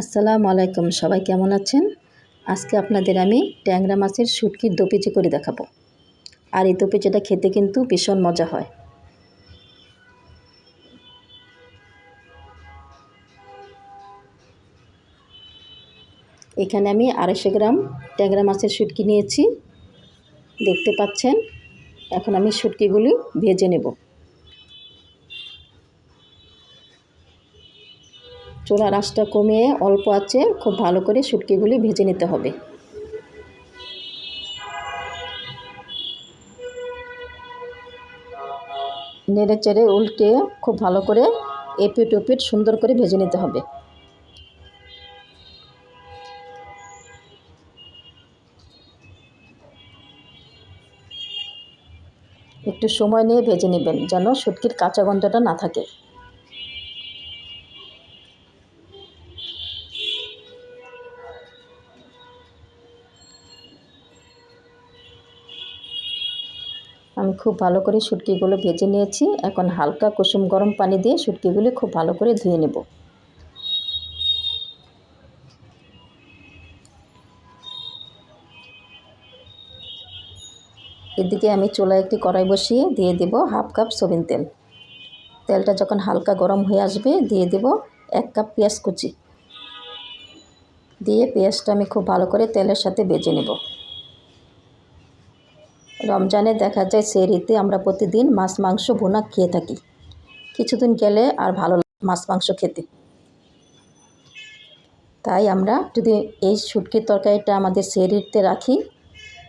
আসসালামু আলাইকুম, সবাই কেমন আছেন? আজকে আপনাদের আমি ট্যাংরা মাছের শুটকির দোপিচি করে দেখাবো। আর এই দোপিচিটা খেতে কিন্তু ভীষণ মজা হয়। এখানে আমি আড়াইশো গ্রাম ট্যাংরা মাছের শুটকি নিয়েছি। দেখতে পাচ্ছেন, এখন আমি শুটকিগুলি ভেজে নেব। চুলার আঁচটা কমিয়ে অল্প আছে খুব ভালো করে শুটকিগুলি ভেজে নিতে হবে। নেড়ে চেড়ে উল্টে খুব ভালো করে এপিট ওপিট সুন্দর করে ভেজে নিতে হবে। একটু সময় নিয়ে ভেজে নেবেন যেন শুটকির কাঁচা গন্ধটা না থাকে। আমি খুব ভালো করে শুটকিগুলো ভেজে নিয়েছি। এখন হালকা কুসুম গরম পানি দিয়ে শুটকিগুলি খুব ভালো করে ধুয়ে নেব। এদিকে আমি চুলায় একটি কড়াই বসিয়ে দিয়ে দেব হাফ কাপ সবিন তেল। তেলটা যখন হালকা গরম হয়ে আসবে, দিয়ে দেব এক কাপ পেঁয়াজ কুচি। দিয়ে পেঁয়াজটা আমি খুব ভালো করে তেলের সাথে বেজে নেব। রমজানে দেখা যায় সেরিতে আমরা প্রতিদিন মাছ, মাংস, ভুনা খেয়ে থাকি। কিছুদিন গেলে আর ভালো মাছ, মাংস খেতে। তাই আমরা যদি এই শুটকির তরকারিটা আমাদের সেরিতে রাখি,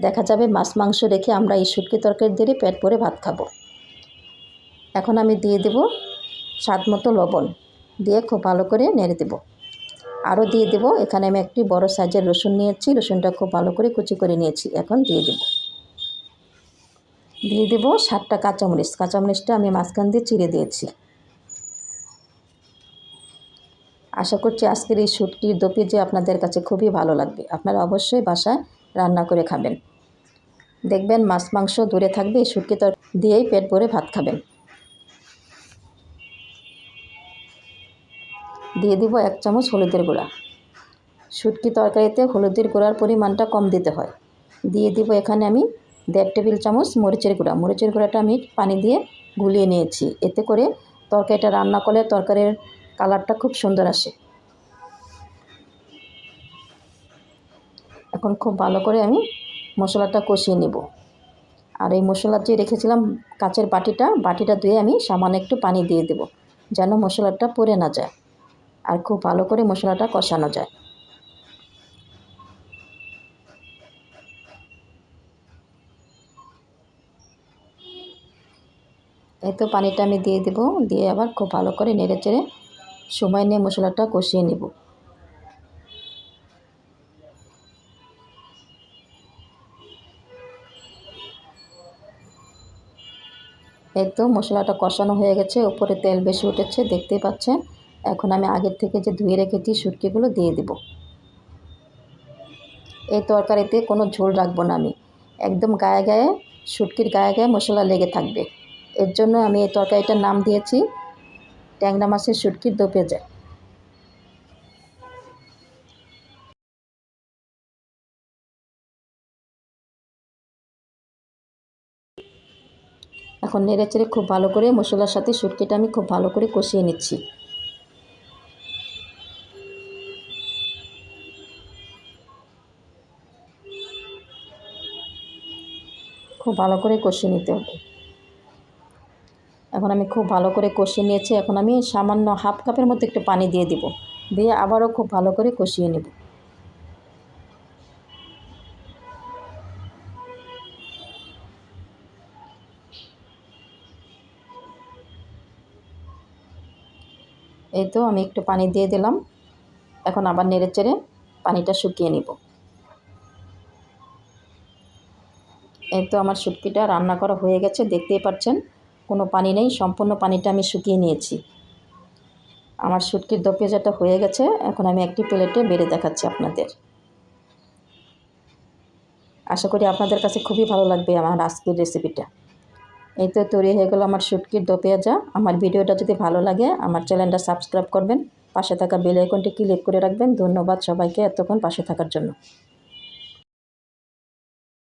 দেখা যাবে মাছ, মাংস রেখে আমরা এই শুটকি তরকারি দিয়ে পেট ভরে ভাত খাব। এখন আমি দিয়ে দেব স্বাদ মতো লবণ দিয়ে খুব ভালো করে নেড়ে দেব। আরও দিয়ে দেব, এখানে আমি একটি বড় সাইজের রসুন নিয়েছি, রসুনটা খুব ভালো করে কুচি করে নিয়েছি, এখন দিয়ে দেবো। দিয়ে দেবো সাতটা কাঁচামরিচ। কাঁচামরিচটা আমি মাঝখান দিয়ে চিড়ে দিয়েছি। আশা করছি আজকের এই শুটকির দপি যে আপনাদের কাছে খুবই ভালো লাগবে, আপনারা অবশ্যই বাসায় রান্না করে খাবেন। দেখবেন মাছ মাংস দূরে থাকবে, এই শুটকি তর দিয়েই পেট ভরে ভাত খাবেন। দিয়ে দিব এক চামচ হলুদের গুঁড়া। শুটকি তরকারিতে হলুদের গুঁড়ার পরিমাণটা কম দিতে হয়। দিয়ে দিব এখানে আমি দেড় টেবিল চামচ মরিচের গুঁড়া। মরিচের গুঁড়াটা আমি পানি দিয়ে গুলিয়ে নিয়েছি। এতে করে তরকারিটা রান্না করলে তরকারির কালারটা খুব সুন্দর আসে। এখন খুব ভালো করে আমি মশলাটা কষিয়ে নেব। আর এই মশলা যে রেখেছিলাম কাচের বাটিটা বাটিটা ধুয়ে আমি সামান্য একটু পানি দিয়ে দেব, যেন মশলাটা পড়ে না যায়। আর খুব ভালো করে মশলাটা কষানো যায়। এই তো পানিটা আমি দিয়ে দেব, দিয়ে আবার খুব ভালো করে নেড়ে চেড়ে সময় নিয়ে মশলাটা কষিয়ে নেব। এই তো মশলাটা কষানো হয়ে গেছে, উপরে তেল বেশি উঠেছে, দেখতেই পাচ্ছেন? এখন আমি আগের থেকে যে ধুয়ে রেখেছি সুটকিগুলো দিয়ে দেব। এই তরকারিতে কোনো ঝোল রাখব না আমি, একদম গায়ে গায়ে, শুটকির গায়ে গায়ে মশলা লেগে থাকবে। এর জন্য আমি এই তরকারিটার নাম দিয়েছি ট্যাংরা মাছের শুটকির দো পেঁজা এখন নেড়ে চেড়ে খুব ভালো করে মশলার সাথে সুটকিটা আমি খুব ভালো করে কষিয়ে নিচ্ছি। খুব ভালো করে কষিয়ে নিতে হবে। এখন আমি খুব ভালো করে কষিয়ে নিয়েছি। এখন আমি সামান্য হাফ কাপের মধ্যে একটু পানি দিয়ে দিব। দিয়ে আবারও খুব ভালো করে কষিয়ে নেব। এই তো আমি একটু পানি দিয়ে দিলাম। এখন আবার নেড়ে চেড়ে পানিটা শুকিয়ে নিব। এই তো আমার শুটকিটা রান্না করা হয়ে গেছে, দেখতেই পাচ্ছেন। কোনো পানি নেই, সম্পূর্ণ পানিটা আমি শুকিয়ে নিয়েছি। আমার শুটকির দো হয়ে গেছে, এখন আমি একটি প্লেটে বেড়ে দেখাচ্ছি আপনাদের। আশা করি আপনাদের কাছে খুবই ভালো লাগবে আমার আজকের রেসিপিটা। এই তো তৈরি হয়ে গেলো আমার শুটকির দো আমার ভিডিওটা যদি ভালো লাগে, আমার চ্যানেলটা সাবস্ক্রাইব করবেন। পাশে থাকা বেল আইকনটি ক্লিক করে রাখবেন। ধন্যবাদ সবাইকে এতক্ষণ পাশে থাকার জন্য।